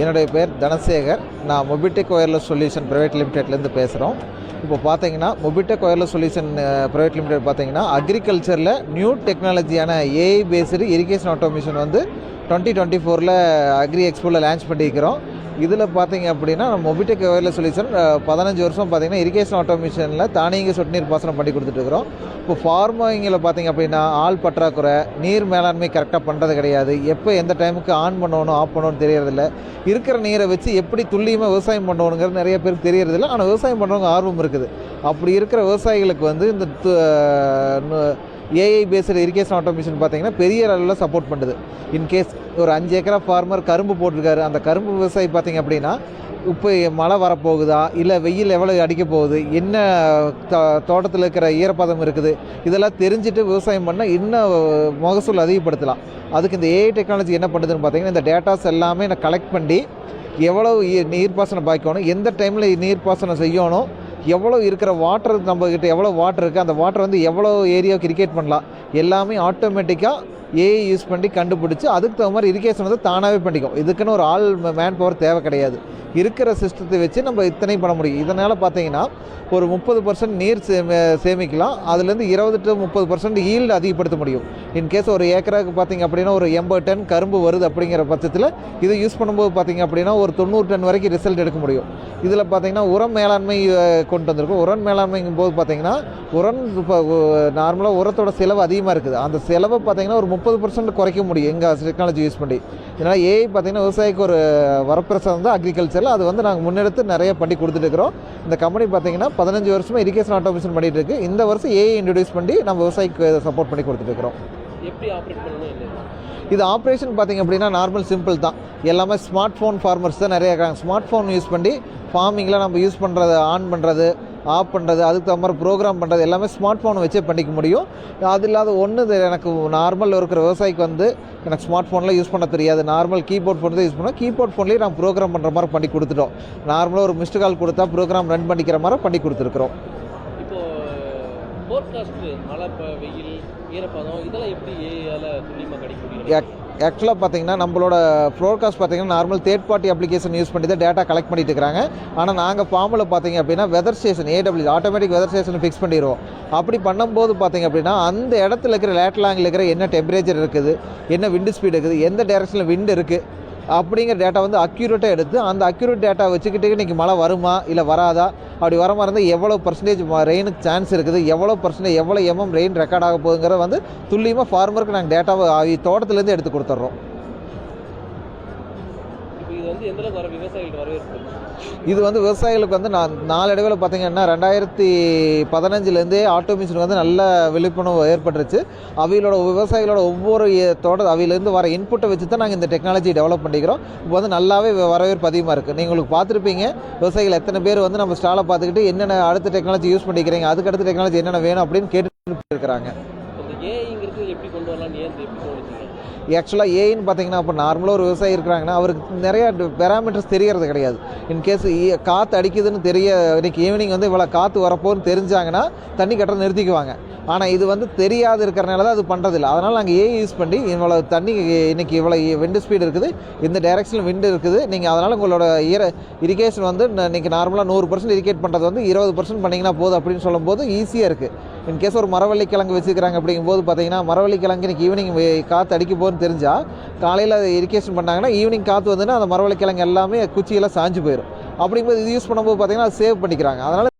என்னுடைய பேர் தனசேகர். நான் மொபிடெக் ஒயர்லெஸ் சொல்யூஷன் ப்ரைவேட் லிமிடெட்லேருந்து பேசுகிறோம். இப்போ பார்த்தீங்கன்னா Mobitech wireless solution private limited பார்த்தீங்கன்னா அக்ரிகல்ச்சரில் நியூ டெக்னாலஜியான ஏஐ பேஸ்டு இரிகேஷன் ஆட்டோமேஷன் வந்து டுவெண்ட்டி டுவெண்ட்டி ஃபோரில் அக்ரி எக்ஸ்போவில் லான்ச் பண்ணியிருக்கிறோம். இதில் பார்த்தீங்க அப்படின்னா நம்ம மொபிடெக் ஒயர்லெஸ் சொல்யூஷன் பதினஞ்சு வருஷம் பார்த்தீங்கன்னா இரிகேஷன் ஆட்டோமேஷனில் தானியங்க சொட்டு நீர் பாசனம் பண்ணி கொடுத்துட்ருக்குறோம் இப்போ ஃபார்மிங்கில் பார்த்தீங்க அப்படின்னா ஆள் பற்றாக்குறை நீர் மேலாண்மை கரெக்டாக பண்ணுறது கிடையாது. எப்போ எந்த டைமுக்கு ஆன் பண்ணணும் ஆஃப் பண்ணணும்னு தெரியறதில்ல. இருக்கிற நீரை வச்சு எப்படி துல்லியமாக விவசாயம் பண்ணணுங்கிறது நிறைய பேருக்கு தெரியறதில்ல. ஆனால் விவசாயம் பண்ணுறவங்க ஆர்வம் இருக்குது. அப்படி இருக்கிற விவசாயிகளுக்கு வந்து இந்த ஏஐ பேஸ்டு இரிகேஷன் ஆட்டோமேஷன் பார்த்தீங்கன்னா பெரிய அளவில் சப்போர்ட் பண்ணுது. இன்கேஸ் ஒரு அஞ்சு ஏக்கரா ஃபார்மர் கரும்பு போட்டிருக்காரு. அந்த கரும்பு விவசாயி பார்த்தீங்க அப்படின்னா இப்போ மழை வரப்போகுதா? இல்லை வெயில் எவ்வளோ அடிக்க போகுது? என்ன தோ- தோட்டத்தில் இருக்கிற ஈரப்பதம் இருக்குது? இதெல்லாம் தெரிஞ்சுட்டு விவசாயம் பண்ணால் இன்னும் மகசூல் அதிகப்படுத்தலாம். அதுக்கு இந்த ஏஐ டெக்னாலஜி என்ன பண்ணுதுன்னு பார்த்தீங்கன்னா இந்த டேட்டாஸ் எல்லாமே நான் கலெக்ட் பண்ணி எவ்வளோ நீர்ப்பாசனம் பாய்க்கணும் எந்த டைமில் நீர்ப்பாசனம் செய்யணும் எவ்வளோ இருக்கிற வாட்டர் நம்மக்கிட்ட எவ்வளோ வாட்டர் இருக்குது அந்த வாட்டர் வந்து எவ்வளோ ஏரியாவுக்கு கிரிக்கேட் பண்ணலாம் எல்லாமே ஆட்டோமேட்டிக்காக ஏஐ யூஸ் பண்ணி கண்டுபிடிச்சி அதுக்கு தகுந்த மாதிரி இரிகேஷன் வந்து தானாகவே பண்ணிக்கும். இதுக்குன்னு ஒரு ஆள் மேன் பவர் தேவை கிடையாது. இருக்கிற சிஸ்டத்தை வச்சு நம்ம இத்தனை பண்ண முடியும். இதனால் பார்த்தீங்கன்னா ஒரு முப்பது பர்சன்ட் நீர் சேமிக்கலாம். அதுலேருந்து இருபது டு முப்பது பர்சன்ட் ஈல்டு அதிகப்படுத்த முடியும். இன்கேஸ் ஒரு ஏக்கராக்கு பார்த்தீங்க அப்படின்னா ஒரு எண்பது டன் கரும்பு வருது அப்படிங்கிற பட்சத்தில் இதை யூஸ் பண்ணும்போது பார்த்தீங்க அப்படின்னா ஒரு தொண்ணூறு டன் வரைக்கும் ரிசல்ட் எடுக்க முடியும். இதில் பார்த்தீங்கன்னா உரம் மேலாண்மை கொண்டு வந்திருக்கும். உரம் மேலாண்மைங்கும் போது பார்த்தீங்கன்னா உரம் இப்போ நார்மலாக உரத்தோட செலவு அதிகமாக இருக்குது. அந்த செலவை பார்த்தீங்கன்னா ஒரு முப்பது பர்சன்ட் குறைக்க முடியும். எங்கள் டெக்னாலஜி யூஸ் பண்ணி. இதனால் ஏஐ பார்த்தீங்கன்னா விவசாயிக்கு ஒரு வரப்பிரசாதம் தான் அக்ரிகல்ச்சரில் அது வந்து நாங்கள் முன்னெடுத்து நிறைய பண்ணி கொடுத்துட்டு இருக்கிறோம் இந்த கம்பெனி பார்த்தீங்கன்னா பதினஞ்சு வருஷமாக இரிகேஷன் ஆட்டோமேஷன் பண்ணிட்டு இருக்கு. இந்த வருஷம் ஏஐ இன்ட்ரடியூஸ் பண்ணி நம்ம விவசாயிக்கு சப்போர்ட் பண்ணி கொடுத்துட்டு இருக்கிறோம் எப்படி ஆப்ரேட் பண்ணணும் இது ஆப்ரேஷன் பார்த்தீங்க அப்படின்னா நார்மல் சிம்பிள் தான். எல்லாமே ஸ்மார்ட் ஃபோன் ஃபார்மர்ஸ் தான் நிறைய இருக்காங்க. ஸ்மார்ட் ஃபோன் யூஸ் பண்ணி ஃபார்மிங்கில் நம்ம யூஸ் பண்ணுறது ஆன் பண்ணுறது ஆஃப் பண்ணுறது அதுக்கு தகுந்த மாதிரி ப்ரோக்ராம் பண்ணுறது எல்லாமே ஸ்மார்ட் ஃபோனை வச்சே பண்ணிக்க முடியும். அது இல்லாத ஒன்று இது எனக்கு நார்மலில் இருக்கிற விவசாயிக்கு வந்து எனக்கு ஸ்மார்ட் ஃபோனில் யூஸ் பண்ண தெரியாது. நார்மல் கீபோர்ட் ஃபோன் தான் யூஸ் பண்ணோம் கீபோர்ட் ஃபோன்லேயே நான் ப்ரோக்ராம் பண்ணுற மாதிரி பண்ணி கொடுத்துட்டோம். நார்மலாக ஒரு மிஸ்டு கால் கொடுத்தா ப்ரோக்ராம் ரன் பண்ணிக்கிற மாதிரி பண்ணி கொடுத்துருக்குறோம். இப்போது மழை இப்போ வெயில் ஈரப்பதம் இதெல்லாம் எப்படி துல்லியமாக ஆக்சுவலாக பார்த்தீங்கன்னா நம்மளோட ஃப்ளோர்காஸ்ட் பார்த்தீங்கன்னா normal third party application use பண்ணி தான் டேட்டா கலெக்ட் பண்ணிட்டு இருக்காங்க. ஆனால் நாங்கள் ஃபார்மில் பார்த்தீங்க அப்படின்னா weather station AW automatic weather station fix பண்ணிடுவோம் அப்படி பண்ணும்போது பார்த்தீங்க அப்படின்னா அந்த இடத்துல இருக்கிற லேட்லாங்கில் இருக்கிற என்ன டெம்பரேச்சர் இருக்குது என்ன விண்டு ஸ்பீடு இருக்குது எந்த டேரக்ஷனில் விண்டு இருக்குது அப்படிங்கிற டேட்டா வந்து அக்யூரேட்டாக எடுத்து அந்த அக்யூரேட் டேட்டா வச்சுக்கிட்டு இன்றைக்கி மழை வருமா இல்லை வராதா? அப்படி வர மாதிரி இருந்தால் எவ்வளோ பர்சன்டேஜ் ரெயினுக்கு சான்ஸ் இருக்குது? எவ்வளோ பர்சன்டேஜ் எவ்வளோ எம்எம் ரெயின் ரெக்கார்ட் ஆக போகுங்கிறத வந்து துல்லியமாக ஃபார்மருக்கு நாங்கள் டேட்டாவை தோட்டத்துலேருந்து எடுத்து கொடுத்துட்றோம். வந்து எந்த அளவுக்கு வர விவசாயிகளுக்கு வரவேற்பு? இது வந்து விவசாயிகளுக்கு வந்து நான் நாளடைவில் பார்த்தீங்கன்னா ரெண்டாயிரத்தி பதினஞ்சுலேருந்தே ஆட்டோமேஷன் வந்து நல்ல விழிப்புணர்வு ஏற்பட்டுருச்சு. அவைகளோட விவசாயிகளோட ஒவ்வொரு தோட்ட அவையிலேருந்து வர இன்புட்டை வச்சு தான் நாங்கள் இந்த டெக்னாலஜி டெவலப் பண்ணிக்கிறோம். இப்போ வந்து நல்லாவே வரவேற்பு அதிகமாக இருக்குது நீங்கள் உங்களுக்கு பார்த்துருப்பீங்க விவசாயிகள் எத்தனை பேர் வந்து நம்ம ஸ்டாலை பார்த்துக்கிட்டு என்னென்ன அடுத்த டெக்னாலஜி யூஸ் பண்ணிக்கிறீங்க அதுக்கு அடுத்த டெக்னாலஜி என்னென்ன வேணும் அப்படின்னு கேட்டு இருக்கிறாங்க எப்படி கொண்டு வரலாம்னு ஏன் எப்படி தோணுச்சு ஆக்சுவலாக ஏன்னு பார்த்தீங்கன்னா இப்போ நார்மலாக ஒரு விவசாயி இருக்கிறாங்கன்னா அவருக்கு நிறைய பேராமீட்டர்ஸ் தெரியறது கிடையாது. இன்கேஸ் காற்று அடிக்குதுன்னு தெரிய இன்னைக்கு ஈவினிங் வந்து இவ்வளோ காற்று வரப்போன்னு தெரிஞ்சாங்கன்னா தண்ணி கட்டுறது நிறுத்திக்குவாங்க. ஆனால் இது வந்து தெரியாது இருக்கிறனால தான் அது பண்ணுறதில்ல அதனால் நாங்கள் ஏஐ யூஸ் பண்ணி இவ்வளோ தண்ணி இன்னைக்கு இவ்வளோ விண்டு ஸ்பீடு இருக்குது. இந்த டைரக்ஷனில் விண்டு இருக்குது. நீங்கள் அதனால் உங்களோட ஈர இரிகேஷன் வந்து இன்னைக்கு நார்மலாக நூறு பர்சன்ட் இரிகேட் பண்ணுறது வந்து இருபது பர்சன்ட் பண்ணிங்கன்னா போதும் அப்படின்னு சொல்லும்போது ஈஸியாக இருக்குது இன்கேஸ் ஒரு மரவள்ளி கிழங்கு வச்சுக்கிறாங்க அப்படிங்கும்போது பார்த்தீங்கன்னா மரவள்ளி கிழங்கு இன்னைக்கு ஈவினிங் காற்று அடிக்க போகுதுன்னு தெரிஞ்சால் காலையில் அதை இரிகேஷன் பண்ணாங்கன்னா ஈவினிங் காற்று வந்துன்னா அந்த மரவள்ளி கிழங்கு எல்லாமே குச்சியெல்லாம் சாஞ்சு போயிடும் அப்படிங்கும்போது இது யூஸ் பண்ணும்போது பார்த்தீங்கன்னா அது சேவ் பண்ணிக்கிறாங்க. அதனால்